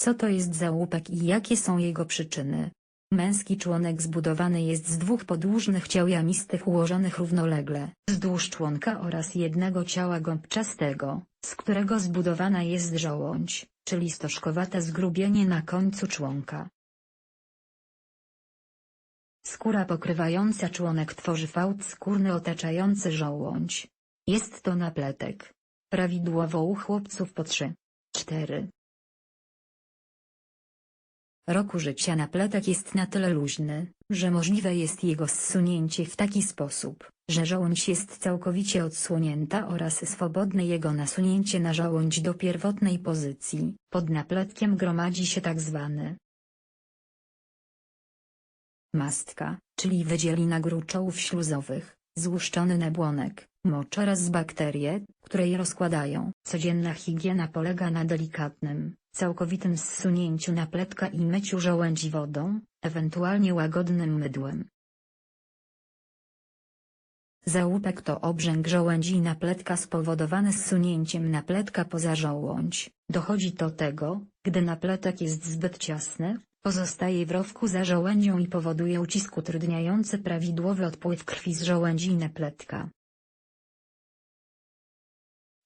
Co to jest załupek i jakie są jego przyczyny? Męski członek zbudowany jest z dwóch podłużnych ciał jamistych ułożonych równolegle wzdłuż członka oraz jednego ciała gąbczastego, z którego zbudowana jest żołądź, czyli stożkowate zgrubienie na końcu członka. Skóra pokrywająca członek tworzy fałd skórny otaczający żołądź. Jest to napletek. Prawidłowo u chłopców po 3, 4 roku życia napletek jest na tyle luźny, że możliwe jest jego zsunięcie w taki sposób, że żołądź jest całkowicie odsłonięta oraz swobodne jego nasunięcie na żołądź do pierwotnej pozycji. Pod napletkiem gromadzi się tak zwany mastka, czyli wydzielina gruczołów śluzowych, złuszczony nabłonek, mocz oraz bakterie, które je rozkładają. Codzienna higiena polega na delikatnym, całkowitym zsunięciu napletka i myciu żołędzi wodą, ewentualnie łagodnym mydłem. Załupek to obrzęk żołędzi i napletka spowodowany zsunięciem napletka poza żołądź. Dochodzi do tego, gdy napletek jest zbyt ciasny, pozostaje w rowku za żołędzią i powoduje ucisk utrudniający prawidłowy odpływ krwi z żołędzi i napletka.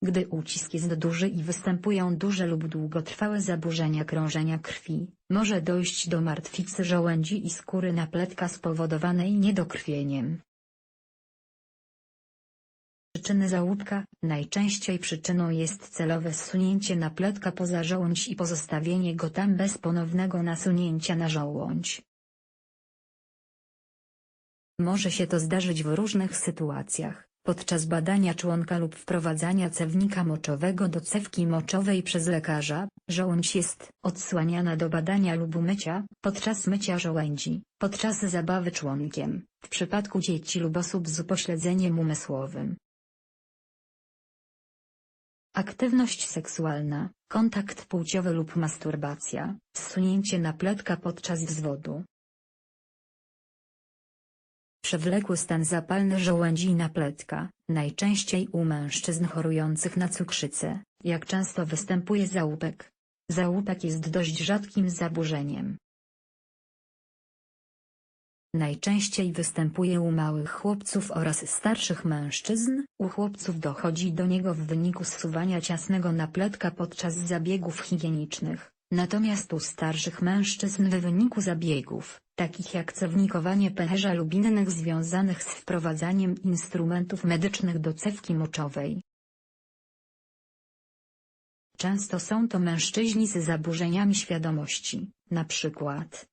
Gdy ucisk jest duży i występują duże lub długotrwałe zaburzenia krążenia krwi, może dojść do martwicy żołędzi i skóry napletka spowodowanej niedokrwieniem. Przyczyny załupka Najczęściej przyczyną jest celowe zsunięcie napletka poza żołądź i pozostawienie go tam bez ponownego nasunięcia na żołądź. Może się to zdarzyć w różnych sytuacjach, podczas badania członka lub wprowadzania cewnika moczowego do cewki moczowej przez lekarza, żołądź jest odsłaniana do badania lub umycia, podczas mycia żołędzi, podczas zabawy członkiem, w przypadku dzieci lub osób z upośledzeniem umysłowym. Aktywność seksualna, kontakt płciowy lub masturbacja, zsunięcie napletka podczas wzwodu. Przewlekły stan zapalny żołędzi i napletka, najczęściej u mężczyzn chorujących na cukrzycę, jak często występuje załupek. Załupek jest dość rzadkim zaburzeniem. Najczęściej występuje u małych chłopców oraz starszych mężczyzn. U chłopców dochodzi do niego w wyniku zsuwania ciasnego napletka podczas zabiegów higienicznych, natomiast u starszych mężczyzn w wyniku zabiegów, takich jak cewnikowanie pęcherza lub innych związanych z wprowadzaniem instrumentów medycznych do cewki moczowej. Często są to mężczyźni z zaburzeniami świadomości, na przykład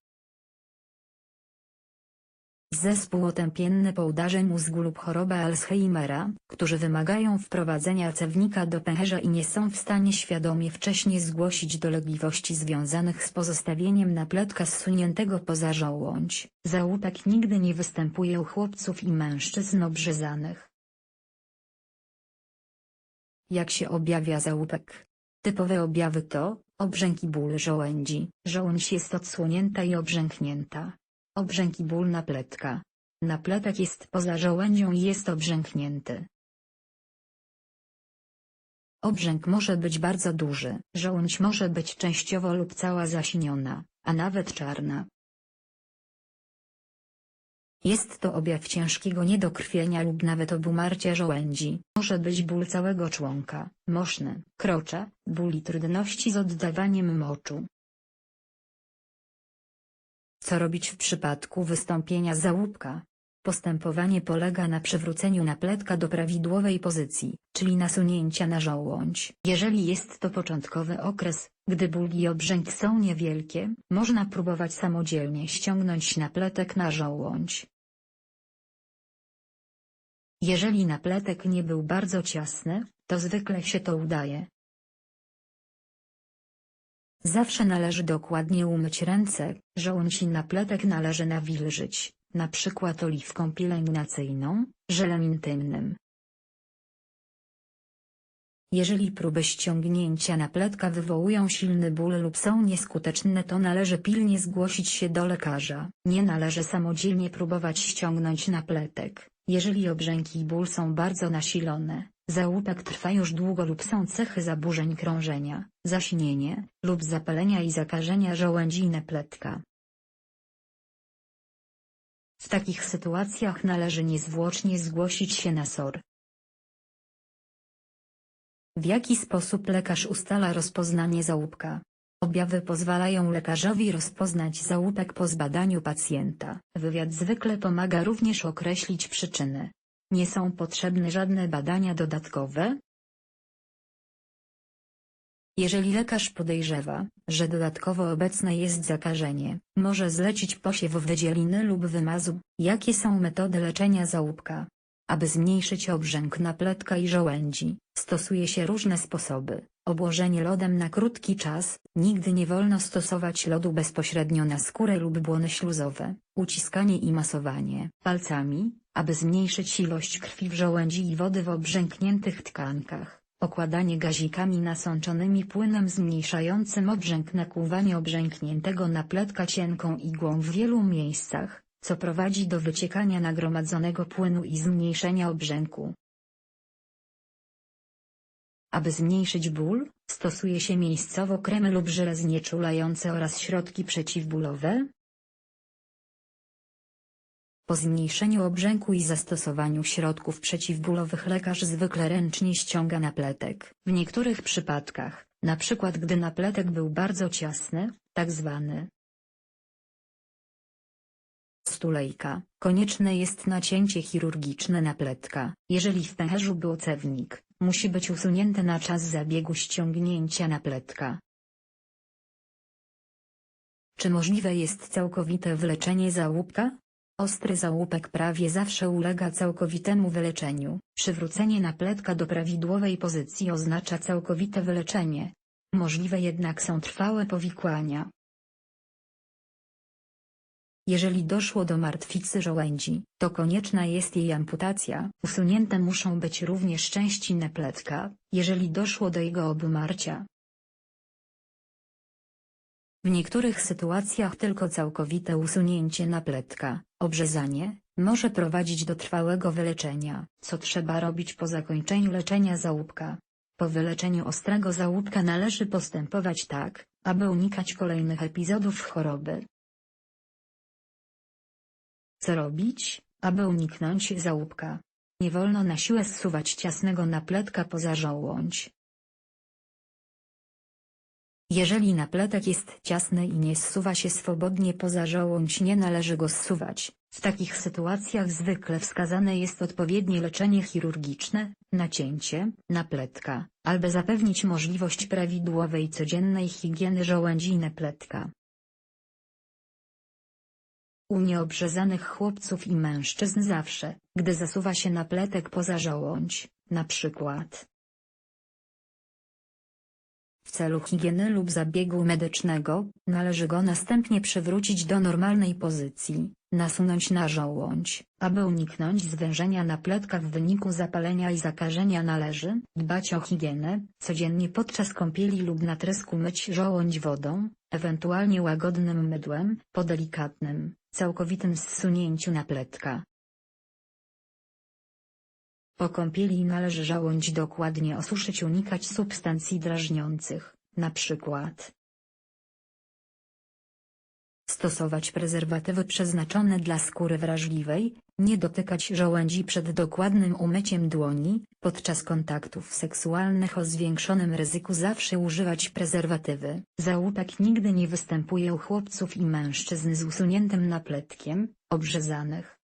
Zespół otępienny po udarze mózgu lub choroba Alzheimera, którzy wymagają wprowadzenia cewnika do pęcherza i nie są w stanie świadomie wcześniej zgłosić dolegliwości związanych z pozostawieniem napletka zsuniętego poza żołądź. Załupek nigdy nie występuje u chłopców i mężczyzn obrzezanych. Jak się objawia załupek? Typowe objawy to, obrzęk i ból żołędzi. Żołądź jest odsłonięta i obrzęknięta. Obrzęk i ból napletka. Napletek jest poza żołędzią i jest obrzęknięty. Obrzęk może być bardzo duży, żołądź może być częściowo lub cała zasiniona, a nawet czarna. Jest to objaw ciężkiego niedokrwienia lub nawet obumarcia żołędzi. Może być ból całego członka, moszny, krocza, ból i trudności z oddawaniem moczu. Co robić w przypadku wystąpienia załupka? Postępowanie polega na przywróceniu napletka do prawidłowej pozycji, czyli nasunięcia na żołądź. Jeżeli jest to początkowy okres, gdy ból i obrzęk są niewielkie, można próbować samodzielnie ściągnąć napletek na żołądź. Jeżeli napletek nie był bardzo ciasny, to zwykle się to udaje. Zawsze należy dokładnie umyć ręce, żołądź i napletek należy nawilżyć, na przykład oliwką pielęgnacyjną, żelem intymnym. Jeżeli próby ściągnięcia napletka wywołują silny ból lub są nieskuteczne to należy pilnie zgłosić się do lekarza. Nie należy samodzielnie próbować ściągnąć napletek, jeżeli obrzęki i ból są bardzo nasilone, Załupek trwa już długo lub są cechy zaburzeń krążenia, zasinienie, lub zapalenia i zakażenia żołędzi i napletka. W takich sytuacjach należy niezwłocznie zgłosić się na SOR. W jaki sposób lekarz ustala rozpoznanie załupka? Objawy pozwalają lekarzowi rozpoznać załupek po zbadaniu pacjenta. Wywiad zwykle pomaga również określić przyczyny. Nie są potrzebne żadne badania dodatkowe. Jeżeli lekarz podejrzewa, że dodatkowo obecne jest zakażenie, może zlecić posiew wydzieliny lub wymazu. Jakie są metody leczenia załupka? Aby zmniejszyć obrzęk napletka i żołędzi, stosuje się różne sposoby. Obłożenie lodem na krótki czas, nigdy nie wolno stosować lodu bezpośrednio na skórę lub błony śluzowe, uciskanie i masowanie palcami, aby zmniejszyć ilość krwi w żołędzi i wody w obrzękniętych tkankach, okładanie gazikami nasączonymi płynem zmniejszającym obrzęk nakłuwanie obrzękniętego napletka cienką igłą w wielu miejscach, co prowadzi do wyciekania nagromadzonego płynu i zmniejszenia obrzęku. Aby zmniejszyć ból, stosuje się miejscowo kremy lub żele znieczulające oraz środki przeciwbólowe. Po zmniejszeniu obrzęku i zastosowaniu środków przeciwbólowych lekarz zwykle ręcznie ściąga napletek. W niektórych przypadkach, np. gdy napletek był bardzo ciasny, tak zwany stulejka, konieczne jest nacięcie chirurgiczne napletka. Jeżeli w pęcherzu był cewnik, musi być usunięte na czas zabiegu ściągnięcia napletka. Czy możliwe jest całkowite wyleczenie załupka? Ostry załupek prawie zawsze ulega całkowitemu wyleczeniu. Przywrócenie napletka do prawidłowej pozycji oznacza całkowite wyleczenie. Możliwe jednak są trwałe powikłania. Jeżeli doszło do martwicy żołędzi, to konieczna jest jej amputacja. Usunięte muszą być również części napletka, jeżeli doszło do jego obumarcia. W niektórych sytuacjach tylko całkowite usunięcie napletka, obrzezanie, może prowadzić do trwałego wyleczenia. Co trzeba robić po zakończeniu leczenia załupka? Po wyleczeniu ostrego załupka należy postępować tak, aby unikać kolejnych epizodów choroby. Co robić, aby uniknąć załupka? Nie wolno na siłę zsuwać ciasnego napletka poza żołądź. Jeżeli napletek jest ciasny i nie zsuwa się swobodnie poza żołądź nie należy go zsuwać. W takich sytuacjach zwykle wskazane jest odpowiednie leczenie chirurgiczne, nacięcie, napletka, albo zapewnić możliwość prawidłowej codziennej higieny żołędzi i napletka. U nieobrzezanych chłopców i mężczyzn zawsze, gdy zasuwa się napletek poza żołądź, na przykład w celu higieny lub zabiegu medycznego, należy go następnie przywrócić do normalnej pozycji, nasunąć na żołądź. Aby uniknąć zwężenia napletka w wyniku zapalenia i zakażenia należy dbać o higienę, codziennie podczas kąpieli lub natrysku myć żołądź wodą, ewentualnie łagodnym mydłem, po delikatnym, całkowitym zsunięciu napletka. Po kąpieli należy żołądź dokładnie osuszyć unikać substancji drażniących, np. Stosować prezerwatywy przeznaczone dla skóry wrażliwej, nie dotykać żołędzi przed dokładnym umyciem dłoni, podczas kontaktów seksualnych o zwiększonym ryzyku zawsze używać prezerwatywy. Załupek nigdy nie występuje u chłopców i mężczyzn z usuniętym napletkiem, obrzezanych.